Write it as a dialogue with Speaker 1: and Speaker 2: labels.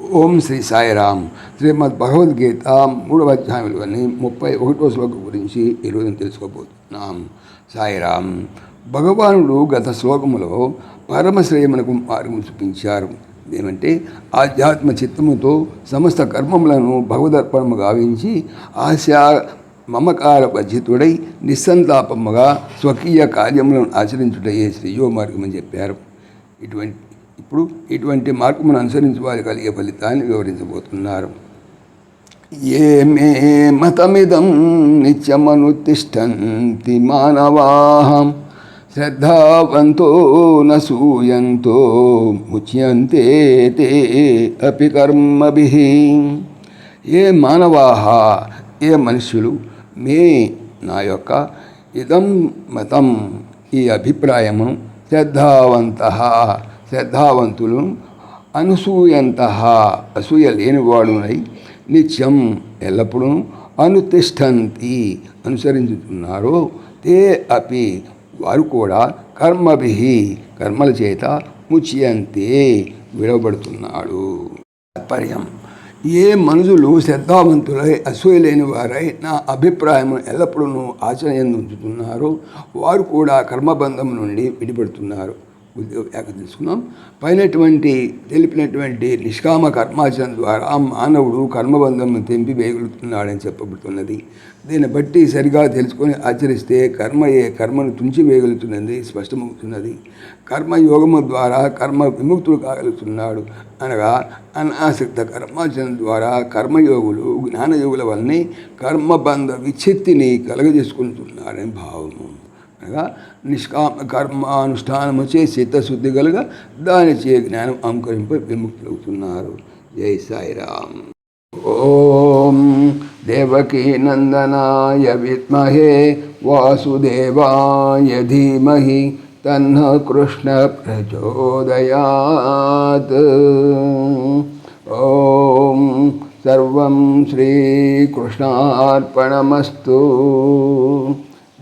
Speaker 1: ఓం శ్రీ సాయిరామ్. శ్రీమద్ భగవద్గీత మూడవ అధ్యాయంలోని ముప్పై ఒకటో శ్లోకం గురించి ఈరోజు తెలుసుకోబోతున్నాం. సాయిరామ్ భగవానుడు గత శ్లోకములో పరమశ్రేయమునకు మార్గం చూపించారు. ఏమంటే ఆధ్యాత్మ చిత్తముతో సమస్త కర్మములను భగవదర్పణము గావించి ఆశ మమకార వర్జితుడై నిస్సంతాపముగా స్వకీయ కార్యములను ఆచరించుటయే శ్రేయో మార్గం అని చెప్పారు. ఇటువంటి ఇప్పుడు ఇటువంటి మార్గమును అనుసరించి వారు కలిగే ఫలితాన్ని వివరించబోతున్నారు. ఏ మే మతమిదం నిత్యమనుతిష్టంతి మానవాహం శ్రద్ధావంతో నూయంతో ముచ్యంతే తే అపి కర్మభి. ఏ మానవాహ ఏ మనుషులు మే నా యొక్క ఇదం మతం ఈ అభిప్రాయము శ్రద్ధావంత శ్రద్ధావంతులు అనసూయంత. అసూయ లేనివాడునై నిత్యం ఎల్లప్పుడూ అనుతిష్టంతి అనుసరించుతున్నారో తే అపి. వారు కూడా కర్మభి కర్మల చేత ముచ్యంతే విడవబడుతున్నాడు. తాత్పర్యం. ఏ మనుషులు శ్రద్ధావంతులై అసూయ లేని వారై నా అభిప్రాయం ఎల్లప్పుడూ ఆచరణ ఉంచుతున్నారో వారు కూడా కర్మబంధం నుండి విడిపడుతున్నారు. తెలుసుకున్నాం పైనటువంటి తెలిపినటువంటి నిష్కామ కర్మాచరణ ద్వారా మానవుడు కర్మబంధం తెంపి వేయగలుగుతున్నాడని చెప్పబడుతున్నది. దీన్ని బట్టి సరిగా తెలుసుకొని ఆచరిస్తే కర్మయే కర్మను తుంచి వేయగలుగుతున్నది స్పష్టమవుతున్నది. కర్మయోగము ద్వారా కర్మ విముక్తుడు కాగలుగుతున్నాడు అనగా అనాసక్త కర్మాచరణ ద్వారా కర్మయోగులు జ్ఞానయోగుల వల్లనే కర్మబంధ విచ్ఛిత్తిని కలగజేసుకుంటున్నాడని భావము. నిష్కామ కర్మానుష్ఠానము చే చిత్తశుద్ధి కలుగా దాని చే జ్ఞానం అంకరింప విముక్తులవుతున్నారు జై సాయిరామ్ ఓం దేవకీ నందనాయ విద్మహే వాసుదేవాయ ధీమహి తన్న కృష్ణ ప్రచోదయాత్ ఓం సర్వం శ్రీకృష్ణార్పణమస్తు